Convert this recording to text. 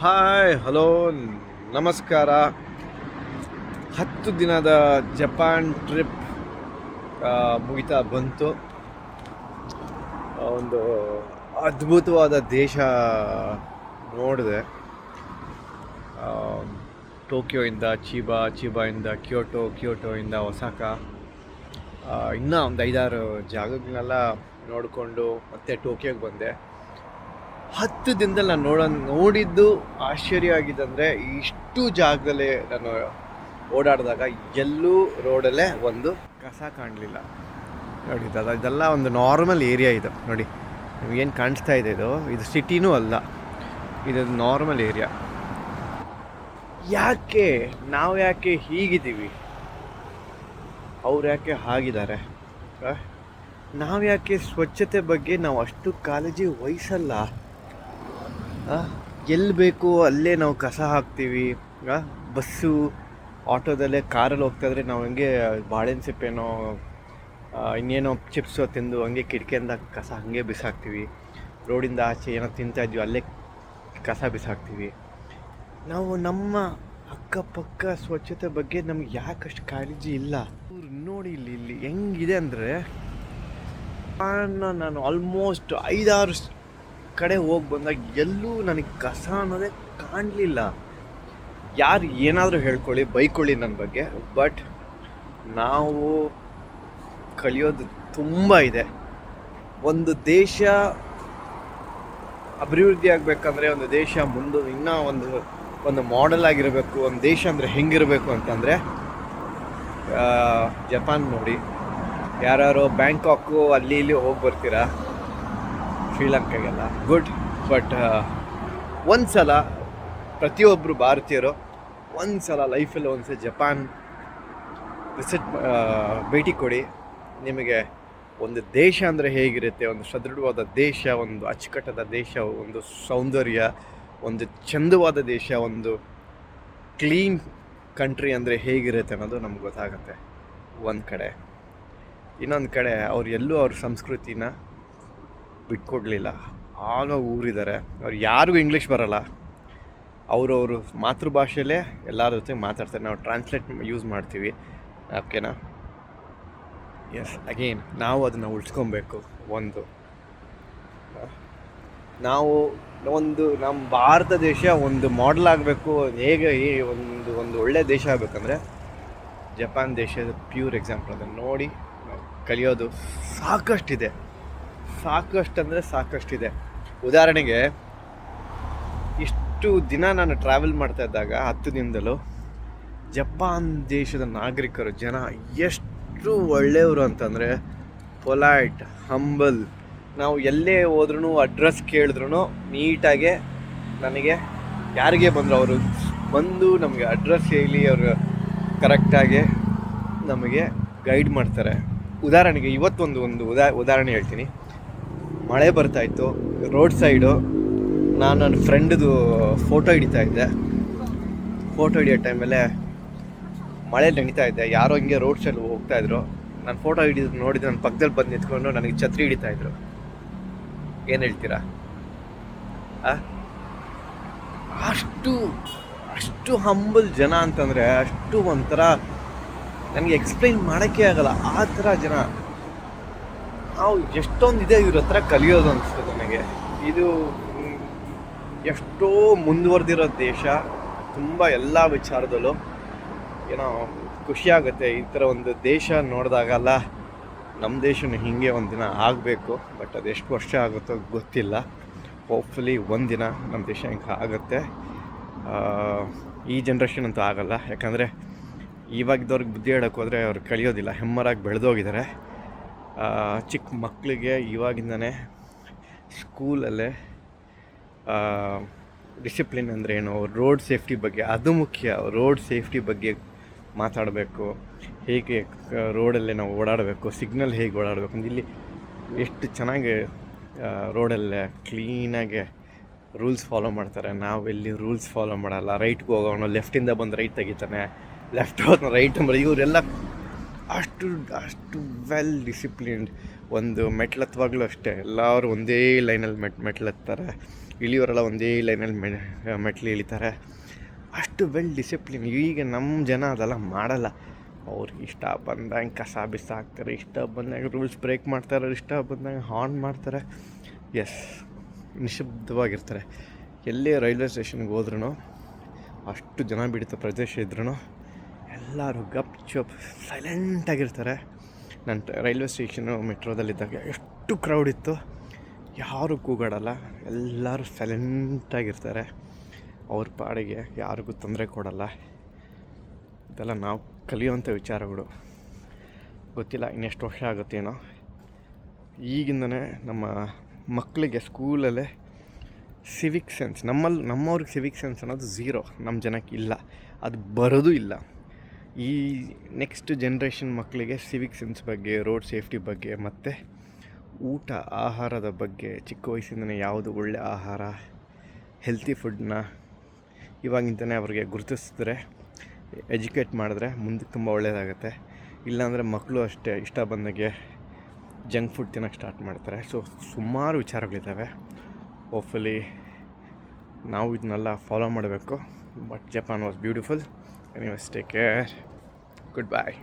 Hi, hello, ನಮಸ್ಕಾರ. ಹತ್ತು ದಿನದ ಜಪಾನ್ ಟ್ರಿಪ್ ಮುಗಿತಾ ಬಂತು. ಒಂದು ಅದ್ಭುತವಾದ ದೇಶ ನೋಡಿದೆ. ಟೋಕಿಯೋಯಿಂದ ಚೀಬಾ, ಚೀಬಾಯಿಂದ ಕ್ಯೋಟೋ, ಕ್ಯೋಟೋಯಿಂದ ಒಸಾಕ. ಇನ್ನೂ ಒಂದು ಐದಾರು ಜಾಗಗಳನ್ನೆಲ್ಲ ನೋಡಿಕೊಂಡು ಮತ್ತೆ ಟೋಕಿಯೋಗೆ ಬಂದೆ. ಹತ್ತು ದಿನದಲ್ಲಿ ನಾನು ನೋಡೋ ನೋಡಿದ್ದು ಆಶ್ಚರ್ಯ ಆಗಿದೆ ಅಂದರೆ ಇಷ್ಟು ಜಾಗದಲ್ಲಿ ನಾನು ಓಡಾಡಿದಾಗ ಎಲ್ಲೂ ರೋಡಲ್ಲೇ ಒಂದು ಕಸ ಕಾಣಲಿಲ್ಲ. ನೋಡಿ ಅದು ಇದೆಲ್ಲ ಒಂದು ನಾರ್ಮಲ್ ಏರಿಯಾ ಇದು. ನೋಡಿ, ನಿಮಗೇನು ಕಾಣಿಸ್ತಾ ಇದೆ ಇದು? ಇದು ಸಿಟಿನೂ ಅಲ್ಲ. ಇದು ನಾರ್ಮಲ್ ಏರಿಯಾ. ಯಾಕೆ, ನಾವು ಯಾಕೆ ಹೀಗಿದ್ದೀವಿ? ಅವ್ರು ಯಾಕೆ ಹಾಗಿದ್ದಾರೆ? ನಾವು ಯಾಕೆ ಸ್ವಚ್ಛತೆ ಬಗ್ಗೆ ನಾವು ಅಷ್ಟು ಕಾಳಜಿ ವಹಿಸಲ್ಲ? ಎಲ್ಲಿ ಬೇಕು ಅಲ್ಲೇ ನಾವು ಕಸ ಹಾಕ್ತೀವಿ. ಬಸ್ಸು, ಆಟೋದಲ್ಲೇ ಕಾರಲ್ಲಿ ಹೋಗ್ತಾ ಇದ್ರೆ ನಾವು ಹಂಗೆ ಬಾಳೆಹಣ್ಣು ಸಿಪ್ಪೆನೋ ಇನ್ನೇನೋ ಚಿಪ್ಸು ತಿಂದು ಹಂಗೆ ಕಿಟಕಿಯಿಂದ ಕಸ ಹಾಗೆ ಬಿಸಾಕ್ತೀವಿ. ರೋಡಿಂದ ಆಚೆ ಏನೋ ತಿಂತಾ ಇದ್ವಿ, ಅಲ್ಲೇ ಕಸ ಬಿಸಾಕ್ತೀವಿ. ನಾವು ನಮ್ಮ ಅಕ್ಕಪಕ್ಕ ಸ್ವಚ್ಛತೆ ಬಗ್ಗೆ ನಮ್ಗೆ ಯಾಕಷ್ಟು ಕಾಳಜಿ ಇಲ್ಲ. ಇವ್ರು ನೋಡಿ ಇಲ್ಲಿ ಇಲ್ಲಿ ಹೆಂಗಿದೆ ಅಂದರೆ, ನಾನು ಆಲ್ಮೋಸ್ಟ್ ಐದಾರು ಕಡೆ ಹೋಗಿ ಬಂದಾಗ ಎಲ್ಲೂ ನನಗೆ ಕಸ ಅನ್ನೋದೇ ಕಾಣಲಿಲ್ಲ. ಯಾರು ಏನಾದರೂ ಹೇಳ್ಕೊಳ್ಳಿ, ಬೈಕೊಳ್ಳಿ ನನ್ನ ಬಗ್ಗೆ, ಬಟ್ ನಾವು ಕಲಿಯೋದು ತುಂಬ ಇದೆ. ಒಂದು ದೇಶ ಅಭಿವೃದ್ಧಿ ಆಗಬೇಕಂದ್ರೆ, ಒಂದು ದೇಶ ಮುಂದೆ ಇನ್ನೂ ಒಂದು ಒಂದು ಮಾಡೆಲ್ ಆಗಿರಬೇಕು, ಒಂದು ದೇಶ ಅಂದರೆ ಹೆಂಗಿರಬೇಕು ಅಂತಂದರೆ ಜಪಾನ್ ನೋಡಿ. ಯಾರು ಬ್ಯಾಂಕಾಕು ಅಲ್ಲಿ ಇಲ್ಲಿ ಹೋಗಿ ಬರ್ತೀರಾ? ಶ್ರೀಲಂಕಾಗೆಲ್ಲ. ಗುಡ್ ಬಟ್ ಒಂದು ಸಲ ಪ್ರತಿಯೊಬ್ಬರು ಭಾರತೀಯರು ಒಂದು ಸಲ ಲೈಫಲ್ಲಿ ಒಂದು ಸಲ ಜಪಾನ್ ವಿಸಿಟ್ ಭೇಟಿ ಕೊಡಿ. ನಿಮಗೆ ಒಂದು ದೇಶ ಅಂದರೆ ಹೇಗಿರುತ್ತೆ, ಒಂದು ಸದೃಢವಾದ ದೇಶ, ಒಂದು ಅಚ್ಚುಕಟ್ಟಾದ ದೇಶ, ಒಂದು ಸೌಂದರ್ಯ, ಒಂದು ಚಂದವಾದ ದೇಶ, ಒಂದು ಕ್ಲೀನ್ ಕಂಟ್ರಿ ಅಂದರೆ ಹೇಗಿರುತ್ತೆ ಅನ್ನೋದು ನಮ್ಗೆ ಗೊತ್ತಾಗುತ್ತೆ. ಒಂದು ಕಡೆ. ಇನ್ನೊಂದು ಕಡೆ ಅವ್ರು ಎಲ್ಲೂ ಅವ್ರ ಸಂಸ್ಕೃತಿನ ಬಿಟ್ಕೊಡ್ಲಿಲ್ಲ. ಆಲೋ ಊರಿದ್ದಾರೆ. ಅವ್ರು ಯಾರಿಗೂ ಇಂಗ್ಲೀಷ್ ಬರಲ್ಲ. ಅವರವರು ಮಾತೃಭಾಷೆಯಲ್ಲೇ ಎಲ್ಲರ ಜೊತೆ ಮಾತಾಡ್ತಾರೆ. ನಾವು ಟ್ರಾನ್ಸ್ಲೇಟ್ ಯೂಸ್ ಮಾಡ್ತೀವಿ. ಓಕೆನಾ ಎಸ್ ಅಗೇನ್ ನಾವು ಅದನ್ನು ಉಳಿಸ್ಕೊಬೇಕು. ಒಂದು. ನಾವು ಒಂದು ನಮ್ಮ ಭಾರತ ದೇಶ ಒಂದು ಮಾಡೆಲ್ ಆಗಬೇಕು. ಹೇಗೆ ಈ ಒಂದು ಒಂದು ಒಳ್ಳೆಯ ದೇಶ ಆಗಬೇಕಂದ್ರೆ ಜಪಾನ್ ದೇಶದ ಪ್ಯೂರ್ ಎಕ್ಸಾಂಪಲ್ ಅದನ್ನು ನೋಡಿ ಕಲಿಯೋದು ಸಾಕಷ್ಟಿದೆ. ಸಾಕಷ್ಟು ಅಂದರೆ ಸಾಕಷ್ಟಿದೆ. ಉದಾಹರಣೆಗೆ, ಇಷ್ಟು ದಿನ ನಾನು ಟ್ರಾವೆಲ್ ಮಾಡ್ತಾ ಇದ್ದಾಗ, ಹತ್ತು ದಿನದಲ್ಲೂ, ಜಪಾನ್ ದೇಶದ ನಾಗರಿಕರು, ಜನ ಎಷ್ಟು ಒಳ್ಳೆಯವರು ಅಂತಂದರೆ, ಪೊಲೈಟ್, ಹಂಬಲ್, ನಾವು ಎಲ್ಲೇ ಹೋದ್ರೂ ಅಡ್ರೆಸ್ ಕೇಳಿದ್ರು ನೀಟಾಗೆ ನನಗೆ ಯಾರಿಗೆ ಬಂದರು, ಅವರು ಬಂದು ನಮಗೆ ಅಡ್ರೆಸ್ ಹೇಳಿ, ಅವರು ಕರೆಕ್ಟಾಗಿ ನಮಗೆ ಗೈಡ್ ಮಾಡ್ತಾರೆ. ಉದಾಹರಣೆಗೆ, ಇವತ್ತೊಂದು ಒಂದು ಉದಾ, ಉದಾಹರಣೆ ಹೇಳ್ತೀನಿ. ಮಳೆ ಬರ್ತಾಯಿತ್ತು ರೋಡ್ ಸೈಡು ನಾನು ನನ್ನ ಫ್ರೆಂಡ್ದು ಫೋಟೋ ಹಿಡಿತಾ ಇದ್ದೆ. ಫೋಟೋ ಹಿಡಿಯೋ ಟೈಮಲ್ಲೇ ಮಳೆ ನೆನಿತಾ ಇದ್ದೆ ಯಾರೋ ಹಿಂಗೆ ರೋಡ್ ಸೈಡ್ ಹೋಗ್ತಾ ಇದ್ರು. ನಾನು ಫೋಟೋ ಹಿಡಿದು ನೋಡಿದ್ರೆ ನನ್ನ ಪಕ್ಕದಲ್ಲಿ ಬಂದು ನಿಂತ್ಕೊಂಡು ನನಗೆ ಛತ್ರಿ ಹಿಡಿತಾ ಇದ್ರು. ಏನು ಹೇಳ್ತೀರಾ? ಅಷ್ಟು ಅಷ್ಟು ಹಂಬಲ್ ಜನ ಅಂತಂದರೆ ಅಷ್ಟು ಒಂಥರ ನನಗೆ ಎಕ್ಸ್ಪ್ಲೈನ್ ಮಾಡೋಕ್ಕೆ ಆಗಲ್ಲ, ಆ ಥರ ಜನ. ನಾವು ಎಷ್ಟೊಂದು ಇದೆ ಇವ್ರ ಹತ್ರ ಕಲಿಯೋದು ಅನಿಸ್ತದೆ ನನಗೆ. ಇದು ಎಷ್ಟೋ ಮುಂದುವರೆದಿರೋ ದೇಶ, ತುಂಬ ಎಲ್ಲ ವಿಚಾರದಲ್ಲೂ ಏನೋ ಖುಷಿಯಾಗುತ್ತೆ ಈ ಥರ ಒಂದು ದೇಶ ನೋಡಿದಾಗಲ್ಲ ನಮ್ಮ ದೇಶನೂ ಹೀಗೆ ಒಂದು ದಿನ ಆಗಬೇಕು, ಬಟ್ ಅದು ಎಷ್ಟು ವರ್ಷ ಆಗುತ್ತೋ ಗೊತ್ತಿಲ್ಲ. ಹೋಪ್ಫುಲಿ ಒಂದಿನ ನಮ್ಮ ದೇಶ ಹಿಂಗೆ ಆಗುತ್ತೆ. ಈ ಜನ್ರೇಷನ್ ಅಂತೂ ಆಗಲ್ಲ. ಯಾಕಂದರೆ ಇವಾಗಿದ್ದವ್ರಿಗೆ ಬುದ್ಧಿ ಹೇಳೋಕೆ ಹೋದರೆ ಅವ್ರು ಕಲಿಯೋದಿಲ್ಲ. ಹೆಮ್ಮರಾಗಿ ಬೆಳೆದೋಗಿದ್ದಾರೆ ಚಿಕ್ಕ ಮಕ್ಕಳಿಗೆ ಇವಾಗಿಂದನೇ ಸ್ಕೂಲಲ್ಲೇ ಡಿಸಿಪ್ಲಿನ್ ಅಂದರೆ ಏನು? ರೋಡ್ ಸೇಫ್ಟಿ ಬಗ್ಗೆ, ಅದು ಮುಖ್ಯ. ರೋಡ್ ಸೇಫ್ಟಿ ಬಗ್ಗೆ ಮಾತಾಡಬೇಕು. ಹೇಗೆ ರೋಡಲ್ಲೇ ನಾವು ಓಡಾಡಬೇಕು? ಸಿಗ್ನಲ್ ಹೇಗೆ ಓಡಾಡಬೇಕು? ಅಂದರೆ ಇಲ್ಲಿ ಎಷ್ಟು ಚೆನ್ನಾಗಿ ರೋಡಲ್ಲೇ ಕ್ಲೀನಾಗೆ ರೂಲ್ಸ್ ಫಾಲೋ ಮಾಡ್ತಾರೆ. ನಾವು ಎಲ್ಲಿ ರೂಲ್ಸ್ ಫಾಲೋ ಮಾಡಲ್ಲ. ರೈಟ್ಗೆ ಹೋಗೋಣ ಲೆಫ್ಟಿಂದ ಬಂದು ರೈಟ್ ತೆಗಿತಾನೆ. ಲೆಫ್ಟ್ ಹೋದ ರೈಟ್ ಅಂದರೆ ಇವರೆಲ್ಲ ಅಷ್ಟು ಅಷ್ಟು ವೆಲ್ ಡಿಸಿಪ್ಲಿನ್ಡ್ ಒಂದು ಮೆಟ್ಲತ್ವಾಗಲೂ ಅಷ್ಟೇ. ಎಲ್ಲರೂ ಒಂದೇ ಲೈನಲ್ಲಿ ಮೆಟ್ ಮೆಟ್ಲತ್ತಾರೆ. ಇಳಿಯೋರೆಲ್ಲ ಒಂದೇ ಲೈನಲ್ಲಿ ಮೆ ಮೆಟ್ಲು ಇಳಿತಾರೆ. ಅಷ್ಟು ವೆಲ್ ಡಿಸಿಪ್ಲಿನ್ ಈಗ ನಮ್ಮ ಜನ ಅದೆಲ್ಲ ಮಾಡಲ್ಲ. ಅವ್ರಿಗೆ ಇಷ್ಟ ಬಂದಂಗೆ ಕಸ ಬಿಸ ಹಾಕ್ತಾರೆ ಇಷ್ಟ ಬಂದಂಗೆ ರೂಲ್ಸ್ ಬ್ರೇಕ್ ಮಾಡ್ತಾರೆ, ಇಷ್ಟ ಬಂದಂಗೆ ಹಾರ್ನ್ ಮಾಡ್ತಾರೆ. ಎಸ್ ನಿಶಬ್ದವಾಗಿರ್ತಾರೆ ಎಲ್ಲೇ ರೈಲ್ವೆ ಸ್ಟೇಷನ್ಗೆ ಹೋದ್ರೂ ಅಷ್ಟು ಜನ ಬಿಡಿತ ಪ್ರದೇಶ ಇದ್ರೂ ಎಲ್ಲರೂ ಗಪ್ ಚಪ್ ಸೈಲೆಂಟಾಗಿರ್ತಾರೆ ನನ್ನ ರೈಲ್ವೆ ಸ್ಟೇಷನು ಮೆಟ್ರೋದಲ್ಲಿದ್ದಾಗ ಎಷ್ಟು ಕ್ರೌಡ್ ಇತ್ತು. ಯಾರೂ ಕೂಗಾಡಲ್ಲ, ಎಲ್ಲರೂ ಸೈಲೆಂಟಾಗಿರ್ತಾರೆ ಅವ್ರ ಪಾಡಿಗೆ ಯಾರಿಗೂ ತೊಂದರೆ ಕೊಡಲ್ಲ. ಇದೆಲ್ಲ ನಾವು ಕಲಿಯುವಂಥ ವಿಚಾರಗಳು. ಗೊತ್ತಿಲ್ಲ, ಇನ್ನೆಷ್ಟು ವರ್ಷ ಆಗುತ್ತೇನೋ. ಈಗಿಂದನೇ ನಮ್ಮ ಮಕ್ಕಳಿಗೆ ಸ್ಕೂಲಲ್ಲೇ ಸಿವಿಕ್ ಸೆನ್ಸ್ ನಮ್ಮಲ್ಲಿ ನಮ್ಮವ್ರಿಗೆ ಸಿವಿಕ್ ಸೆನ್ಸ್ ಅನ್ನೋದು ಝೀರೋ ನಮ್ಮ ಜನಕ್ಕೆ ಇಲ್ಲ. ಅದು ಬರೋದು ಇಲ್ಲ. ಈ ನೆಕ್ಸ್ಟ್ ಜನ್ರೇಷನ್ ಮಕ್ಕಳಿಗೆ ಸಿವಿಕ್ ಸೆನ್ಸ್ ಬಗ್ಗೆ ರೋಡ್ ಸೇಫ್ಟಿ ಬಗ್ಗೆ, ಮತ್ತು ಊಟ, ಆಹಾರದ ಬಗ್ಗೆ, ಚಿಕ್ಕ ವಯಸ್ಸಿಂದನೇ ಯಾವುದು ಒಳ್ಳೆಯ ಆಹಾರ ಹೆಲ್ತಿ ಫುಡ್ನ ಇವಾಗಿಂದನೇ ಅವ್ರಿಗೆ ಗುರುತಿಸಿದ್ರೆ ಎಜುಕೇಟ್ ಮಾಡಿದ್ರೆ ಮುಂದಕ್ಕೆ ತುಂಬ ಒಳ್ಳೆಯದಾಗುತ್ತೆ ಇಲ್ಲಾಂದರೆ ಮಕ್ಕಳು ಅಷ್ಟೇ ಇಷ್ಟ ಬಂದಾಗೆ ಜಂಕ್ ಫುಡ್ ತಿನ್ನೋಕ್ಕೆ ಸ್ಟಾರ್ಟ್ ಮಾಡ್ತಾರೆ. ಸೊ ಸುಮಾರು ವಿಚಾರಗಳಿದ್ದಾವೆ. ಹೋಪ್ಫುಲಿ ನಾವು ಇದನ್ನೆಲ್ಲ ಫಾಲೋ ಮಾಡಬೇಕು. But Japan was beautiful anyway, take care. Goodbye.